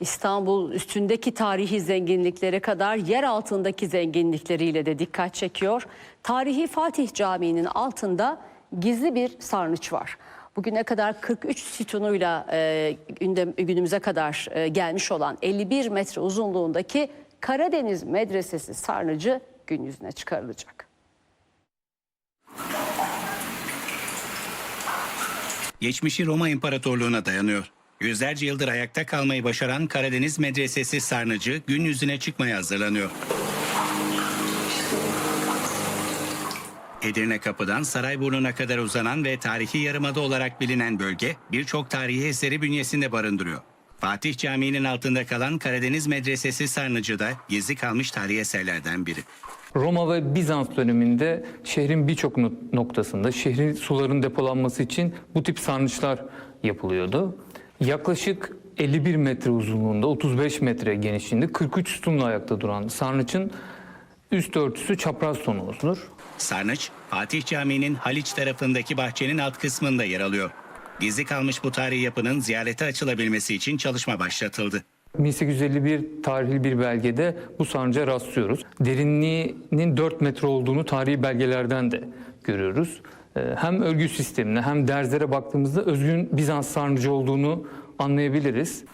İstanbul üstündeki tarihi zenginliklere kadar yer altındaki zenginlikleriyle de dikkat çekiyor. Tarihi Fatih Camii'nin altında gizli bir sarnıç var. Bugüne kadar 43 sütunuyla e, günümüze kadar e, gelmiş olan 51 metre uzunluğundaki Karadeniz Medresesi sarnıcı gün yüzüne çıkarılacak. Geçmişi Roma İmparatorluğu'na dayanıyor. Yüzlerce yıldır ayakta kalmayı başaran Karadeniz Medresesi Sarnıcı gün yüzüne çıkmaya hazırlanıyor. Edirne Kapı'dan Sarayburnu'na kadar uzanan ve tarihi yarımada olarak bilinen bölge birçok tarihi eseri bünyesinde barındırıyor. Fatih Camii'nin altında kalan Karadeniz Medresesi Sarnıcı da gizli kalmış tarihi eserlerden biri. Roma ve Bizans döneminde şehrin birçok no- noktasında şehrin suların depolanması için bu tip sarnıçlar yapılıyordu. Yaklaşık 51 metre uzunluğunda, 35 metre genişliğinde 43 sütunla ayakta duran sarnıçın üst örtüsü çapraz tonuzdur. Sarnıç, Fatih Camii'nin Haliç tarafındaki bahçenin alt kısmında yer alıyor. Gizli kalmış bu tarihi yapının ziyarete açılabilmesi için çalışma başlatıldı. 1851 tarihli bir belgede bu sarnıca rastlıyoruz. Derinliğinin 4 metre olduğunu tarihi belgelerden de görüyoruz. Ee, Hem örgü sistemine hem derzlere baktığımızda özgün Bizans sarnıcı olduğunu anlayabiliriz.